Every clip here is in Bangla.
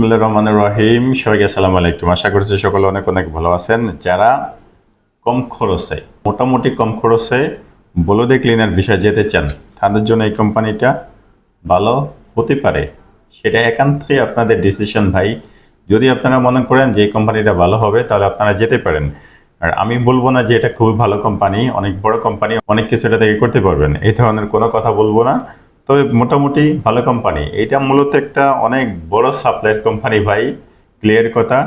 বিসমুল্লাহ রহমান রহিম। সবাইকে আসসালামু আলাইকুম। আশা করছি সকলে অনেক অনেক ভালো আছেন। যারা কম খরচে, মোটামুটি কম খরচে বলদে ক্লিনার বিষয়ে যেতে চান, তাদের জন্য এই কোম্পানিটা ভালো হতে পারে। সেটা একান্তই আপনাদের ডিসিশন ভাই। যদি আপনারা মনে করেন যে এই কোম্পানিটা ভালো হবে, তাহলে আপনারা যেতে পারেন। আর আমি বলব না যে এটা খুবই ভালো কোম্পানি, অনেক বড় কোম্পানি, অনেক কিছু এটা থেকে করতে পারবেন। এই ধরনের কোনো কথা বলব না। তবে মোটামুটি ভালো কোম্পানি এটা মূলত একটা অনেক বড় সাপ্লাইয়ের কোম্পানি ভাই ক্লিয়ার কথা।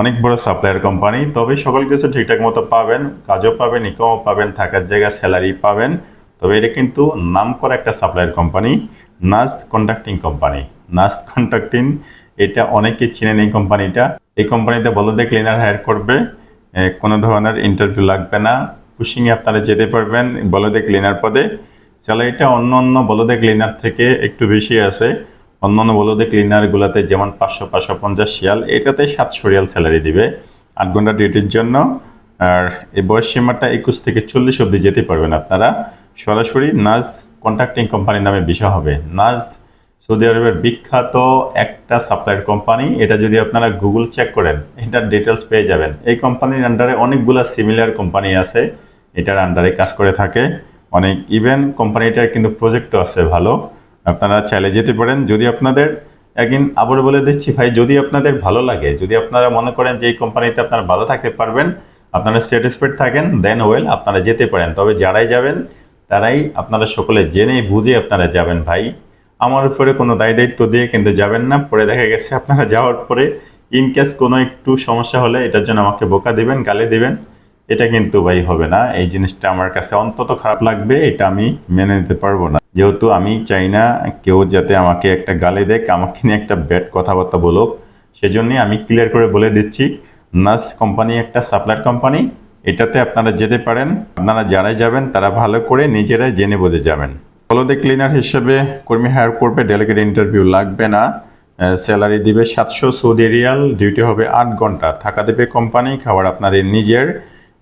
অনেক বড় সাপ্লাইয়ের কোম্পানি তবে সকল কিছু ঠিকঠাক মতো পাবেন, কাজও পাবেন ইকমও পাবেন, থাকার জায়গা স্যালারি পাবেন। তবে এটা কিন্তু নাম করা একটা সাপ্লাইয়ের company Nast contracting company Nast contracting এটা অনেকে চিনেন এই কোম্পানিটা এই কোম্পানিতে বলদে ক্লিনার হায়ার করবে কোনো ধরনের ইন্টারভিউ লাগবে না। পুশিংয়ে আপনারা যেতে পারবেন, বলদে ক্লিনার পদে। স্যালারিটা অন্য অন্য বলদে ক্লিনার থেকে একটু বেশি আছে। অন্য অন্য বলদে ক্লিনারগুলোতে যেমন পাঁচশো পাঁচশো পঞ্চাশ শিয়াল, এটাতে সাতশো রিয়াল স্যালারি দিবে। আট ঘণ্টা ডিউটির জন্য। আর এই বয়স সীমাটা একুশ থেকে চল্লিশ অবধি যেতে পারবেন আপনারা। সরাসরি নাজদ কন্ট্রাক্টিং কোম্পানির নামে বিষয় হবে। নাজদ সৌদি আরবের বিখ্যাত একটা সাপ্লাইয়ার কোম্পানি এটা যদি আপনারা গুগল চেক করেন, এটার ডিটেলস পেয়ে যাবেন। এই কোম্পানির আন্ডারে অনেকগুলা সিমিলার কোম্পানি আছে। এটার আন্ডারে কাজ করে থাকে। অনেক ইভেন কোম্পানিটার কিন্তু প্রজেক্টও আছে ভালো। আপনারা চাইলে যেতে পারেন। যদি আপনাদের একদিন আবার বলে দিচ্ছি ভাই, যদি আপনাদের ভালো লাগে, যদি আপনারা মনে করেন যে এই কোম্পানিতে আপনারা ভালো থাকতে পারবেন, আপনারা স্যাটিসফাইড থাকেন দেন ওয়েল আপনারা যেতে পারেন। তবে যারাই যাবেন, তারাই আপনারা সকলে জেনে বুঝে আপনারা যাবেন ভাই। আমার উপরে কোনো দায় দায়িত্ব দিয়ে কিন্তু যাবেন না। পরে দেখা গেছে আপনারা যাওয়ার পরে ইন কেস কোনো একটু সমস্যা হলে, এটার জন্য আমাকে বোকা দিবেন, গালি দিবেন। এটা কিন্তু ভাই হবে না। এই জিনিসটা আমার কাছে অন্তত খারাপ লাগবে, এটা আমি মেনে নিতে পারব না। যেহেতু আমি চাই না কেউ যাতে আমাকে একটা গালি দেখ আমাকে নিয়ে একটা ব্যাড কথাবার্তা বলুক, সেজন্যই আমি ক্লিয়ার করে বলে দিচ্ছি নাস কোম্পানি একটা সাপ্লায়ার কোম্পানি, এটাতে আপনারা যেতে পারেন। আপনারা যারাই যাবেন, তারা ভালো করে নিজেরাই জেনে বুঝে যাবেন। হলদে ক্লিনার হিসেবে কর্মী হায়ার করবে ডেলিগেট ইন্টারভিউ লাগবে না। স্যালারি দিবে সাতশো সৌদি রিয়াল ডিউটি হবে আট ঘণ্টা। থাকা দেবে কোম্পানি খাবার আপনাদের নিজের।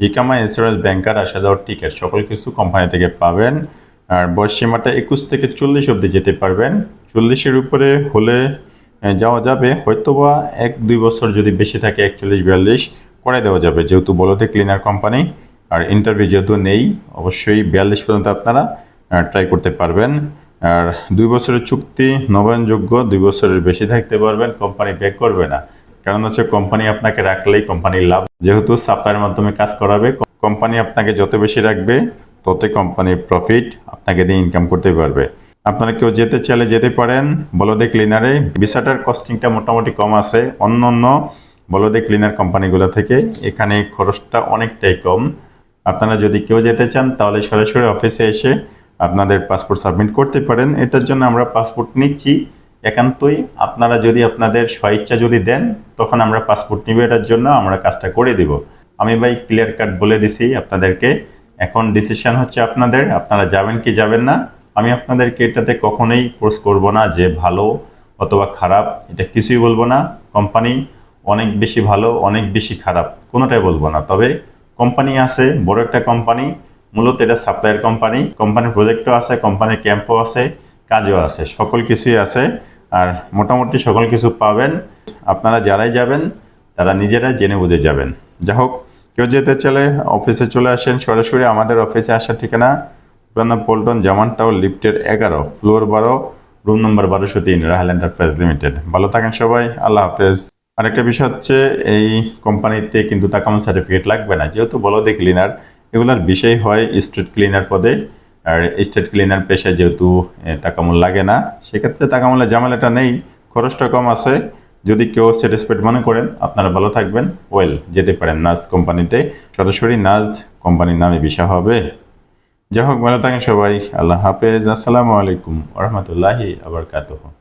ইকামা ইন্স্যুরেন্স ব্যাংকার আসা যাওয়ার টিকিট সকল কিছু কোম্পানি থেকে পাবেন। আর বয়স সীমাটা একুশ থেকে চল্লিশ অবধি যেতে পারবেন। চল্লিশের উপরে হলে যাওয়া যাবে। হয়তোবা এক, দুই বছর যদি বেশি থাকে, একচল্লিশ, বিয়াল্লিশ করে দেওয়া যাবে, যেহেতু বলতে ক্লিনার কোম্পানি আর ইন্টারভিউ যেহেতু নেই, অবশ্যই বিয়াল্লিশ পর্যন্ত আপনারা ট্রাই করতে পারবেন। আর দুই বছরের চুক্তি নবায়নযোগ্য, দুই বছরের বেশি থাকতে পারবেন কোম্পানি ব্যাক করবে না। কারণ হচ্ছে কোম্পানি আপনাকে রাখলেই কোম্পানির লাভ। যেহেতু সাপ্লাইয়ের মাধ্যমে কাজ করাবে কোম্পানি আপনাকে যত বেশি রাখবে তত কোম্পানির প্রফিট আপনাকে দিয়ে ইনকাম করতে পারবে। আপনারা কেউ যেতে চাইলে যেতে পারেন বলদে ক্লিনারে ভিসাটার কস্টিংটা মোটামুটি কম আছে। অন্য অন্য বলদে ক্লিনার কোম্পানিগুলো থেকে এখানে খরচটা অনেকটাই কম। আপনারা যদি কেউ যেতে চান, তাহলে সরাসরি অফিসে এসে আপনাদের পাসপোর্ট সাবমিট করতে পারেন। এটার জন্য আমরা পাসপোর্ট নিচ্ছি। একান্তই আপনারা যদি আপনাদের স্বইচ্ছা যদি দেন, তখন আমরা পাসপোর্ট নিব এটার জন্য আমরা কাজটা করে দিব। আমি ভাই ক্লিয়ার কাট বলে দিছি আপনাদেরকে। এখন ডিসিশন হচ্ছে আপনাদের, আপনারা যাবেন কি যাবেন না। আমি আপনাদেরকে এটাতে কখনোই ফোর্স করব না যে ভালো অথবা খারাপ, এটা কিছুই বলব না। কোম্পানি অনেক বেশি ভালো, অনেক বেশি খারাপ, কোনোটাই বলব না। তবে কোম্পানি আছে, বড় একটা কোম্পানি মূলত এটা সাপ্লাইয়ের কোম্পানি কোম্পানির প্রজেক্টও আছে কোম্পানির ক্যাম্পও আছে। কাজও আছে, সকল কিছুই আছে আর মোটামুটি সকল কিছু পাবেন। আপনারা যারাই যাবেন, তারা নিজেরাই জেনে বুঝে যাবেন। যা হোক, কেউ যেতে চলে অফিসে চলে আসেন, সরাসরি আমাদের অফিসে আসার ঠিকানা পুরানা পল্টন, জামান টাওয়ার, লিফটের এগারো, ফ্লোর বারো, রুম নম্বর বারোশো তিন, রাহাল এন্টারপ্রাইজ লিমিটেড। ভালো থাকেন সবাই, আল্লাহ হাফেজ। আরেকটা বিষয় হচ্ছে, এই কোম্পানিতে কিন্তু তাকামল সার্টিফিকেট লাগবে না। যেহেতু বলদে ক্লিনার এগুলার বিষয় হয় স্ট্রিট ক্লিনার পদে। আর স্টেট ক্লিনার পেশায় যেহেতু টাকা টাকামূল লাগে না, সেক্ষেত্রে টাকামূলের ঝামেলাটা নেই, খরচটা কম আছে। যদি কেউ স্যাটিসফাইড মনে করেন, আপনারা ভালো থাকবেন। ওয়েল যেতে পারেন নাজ কোম্পানিতে। সরাসরি নাজদ কোম্পানির নামে বিষয় হবে। যাই হোক, ভালো থাকেন সবাই। আল্লাহ হাফেজ। আসসালামু আলাইকুম রহমতুল্লাহি আবরকাতহ